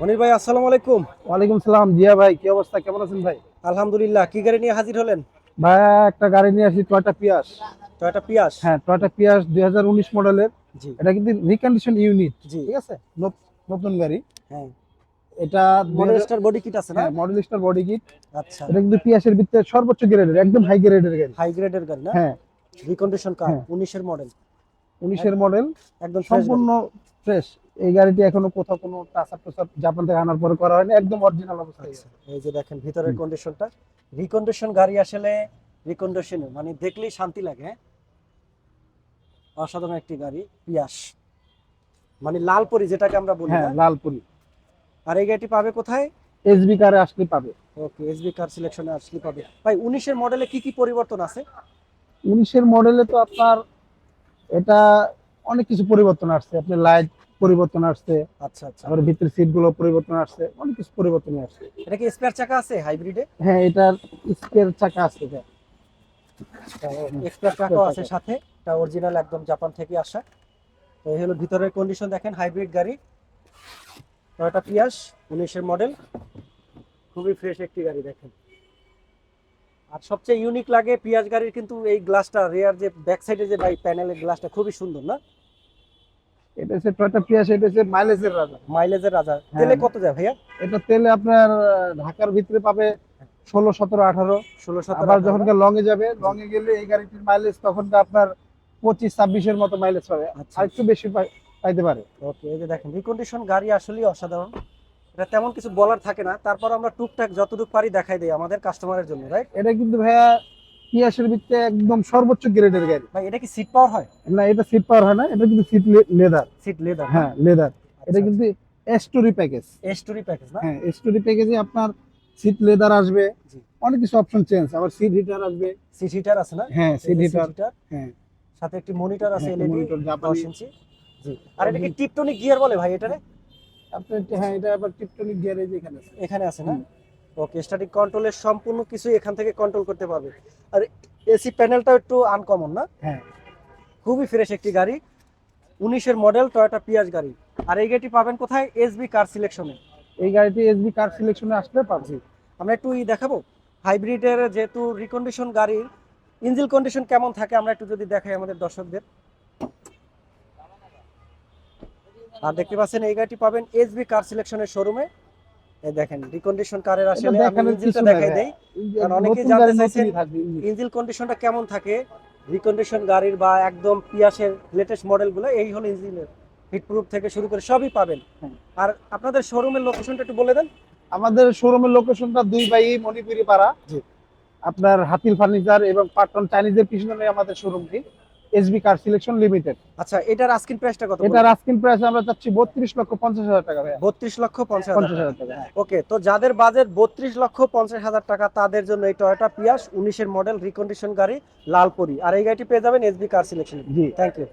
মনির ভাই আসসালামু আলাইকুম। ওয়ালাইকুম সালাম। জিয়া ভাই কি অবস্থা? কেমন আছেন ভাই? আলহামদুলিল্লাহ। কি গাড়ি নিয়ে হাজির হলেন? ভাই একটা গাড়ি নিয়ে আসি টয়টা পিয়াস টয়োটা পিয়াস হ্যাঁ টয়টা পিয়াস দুই হাজার উনিশ মডেলের। এটা কিন্তু রিকন্ডিশন ইউনিট জি। ঠিক আছে? নতুন গাড়ি। হ্যাঁ। এটা মডেল স্টার বডি কিট আছে না? মডেল স্টার বডি কিট আচ্ছা। এটা কিন্তু পিয়াসের ভিতরে সর্বোচ্চ গ্রেডের একদম হাই গ্রেডের গাড়ি। হাই গ্রেডের গাড়ি না? হ্যাঁ। রিকন্ডিশন কার। 19 এর মডেল উনিশের মডেল একদম সম্পূর্ণ ফ্রেশ এই গাড়িটি এখনও কোথাও কোনো টাচ আপ টাচ জাপান থেকে আনার পরে করা হয়নি একদম অরিজিনাল। অবস্থায়। আচ্ছা, এই যে দেখেন ভিতরের। কন্ডিশনটা রিকন্ডিশন গাড়ি আসলে রিকন্ডিশন মানে দেখলেই শান্তি লাগে হ্যাঁ? অসাধারণ একটি গাড়ি পিয়াস মানে লালপুরি যেটাকে আমরা বলি হ্যাঁ লালপুরি। আর এই গাড়িটি পাবে কোথায়? এসবি কারে আসলে পাবে। ওকে এসবি কার সিলেকশনে আসলে পাবে। ভাই 19 এর মডেলে কি কি পরিবর্তন আছে? উনিশের মডেলে তো আপনার এটা অনেক কিছু পরিবর্তন আসছে। আপনি লাইট পরিবর্তন আসছে। আচ্ছা আচ্ছা। আবার ভিতরে সিটগুলো পরিবর্তন আসছে অনেক কিছু পরিবর্তন আসছে। এটা কি স্পেয়ার চাকা আছে হাইব্রিডে হ্যাঁ এটার স্পেয়ার চাকা আছে এটা। এক্সট্রা চাকাও আছে সাথে এটা অরিজিনাল একদম জাপান থেকে আসা। তো এই হলো ভিতরের কন্ডিশন দেখেন হাইব্রিড গাড়ি। টয়োটা পিয়াস উনিশের মডেল খুবই ফ্রেশ একটি গাড়ি দেখেন। আর সবচেয়ে ইউনিক লাগে পিয়াস গাড়ির কিন্তু এই গ্লাসটা রেয়ার যে ব্যাক সাইডে যে বাই প্যানেলের গ্লাসটা খুবই সুন্দর না? এটা হচ্ছে টয়টা পিয়াস এটা হচ্ছে মাইলেজের রাজা। মাইলেজের রাজা। হ্যাঁ। তেলে কত যায় ভাইয়া? এটা তেলে আপনার ঢাকার ভিতরে পাবে ষোলো সতেরো আঠারো। ষোলো আবার যখন লং এ যাবে লং এ গেলে এই গাড়িটির মাইলেজ তখন আপনার পঁচিশ ছাব্বিশের মতো মাইলেজ পাবে। আচ্ছা আর একটু বেশি পাইতে পারে। ওকে এই যে দেখেন রিকন্ডিশন গাড়ি আসলেই অসাধারণ। এটা তেমন কিছু বলার থাকে না। তারপর আমরা টুকটাক যতটুকু পারি দেখাই দিই আমাদের কাস্টমারের জন্য রাইট এটা কিন্তু ভাইয়া পিয়াসের ভিতরে একদম সর্বোচ্চ গ্রেডের গাড়ি। ভাই এটা কি সিট পাওয়ার হয়? না এটা সিট পাওয়ার হয় না এটা কিন্তু সিট লেদার সিট লেদার হ্যাঁ লেদার এটা কিন্তু এস্টোরি প্যাকেজ এস্টোরি প্যাকেজ না? হ্যাঁ এস্টোরি প্যাকেজে আপনার সিট লেদার আসবে। অনেক কিছু অপশন চেঞ্জ আবার সিট হিটার আসবে। সিট হিটার আছে না? হ্যাঁ সিট হিটার হ্যাঁ। সাথে একটি মনিটর আছে এলইডি monitor, 10 জাপানি। ইঞ্চি জি। আর এটা কি টিপটনিক গিয়ার বলে ভাই এটারে? আপনার হ্যাঁ এটা আবার টিপটনিক গ্যারেজ এখানে আছে। এখানে আছে না। ওকে স্ট্যাটিক কন্ট্রোলের সম্পূর্ণ কিছু এখান থেকে কন্ট্রোল করতে পারবে। আর এসি প্যানেলটাও একটু আনকমন না? হ্যাঁ। খুবই ফ্রেশ একটি গাড়ি উনিশের মডেল টয়োটা পিয়াস গাড়ি। আর এই গাড়িটি পাবেন কোথায়? এসবি কার সিলেকশনে এই গাড়িটি এসবি কার সিলেকশনে আসলে পাবজি আমরা একটু ই দেখাবো। হাইব্রিডের যেহেতু রিকন্ডিশন গাড়ির ইঞ্জিল কন্ডিশন কেমন থাকে আমরা একটু যদি দেখাই আমাদের দর্শকদের। আর দেখতে পাচ্ছেন এই গাড়িটি পাবেন এসবি কার সিলেকশনের শোরুমে দেখেন রিকন্ডিশন কারের আসলে আমি নাই দেখাই দেই। কারণ অনেকেই জানতে চাইছেন- ইঞ্জিন। কন্ডিশনটা কেমন থাকে রিকন্ডিশন গাড়ির বা একদম পিয়াসের লেটেস্ট মডেলগুলো এই হলো ইঞ্জিনের হিটপ্রুফ থেকে শুরু করে সবই পাবেন। হ্যাঁ। আর আপনাদের শোরুমের লোকেশনটা একটু বলে দেন। আমাদের শোরুমের লোকেশনটা দুই বাই মণিপুরি পাড়া। আপনার হাতিল ফার্নিচার এবং পাটন চাইনিজের পিছনে আমাদের শোরুমটি এসবি কার সিলেকশন লিমিটেড। আচ্ছা এটার আস্কিন প্রাইসটা কত এটার আস্কিন প্রাইস আমরা চাচ্ছি বত্রিশ লক্ষ পঞ্চাশ হাজার টাকা ভাইয়া। বত্রিশ লক্ষ পঞ্চাশ পঞ্চাশ হাজার টাকা। ওকে তো যাদের বাজেট বত্রিশ লক্ষ পঞ্চাশ হাজার টাকা তাদের জন্য এই টয়োটা পিয়াস উনিশের মডেল রিকন্ডিশন গাড়ি লালপুরি। আর এই গাড়িটি পেয়ে যাবেন SB car selection G. Thank you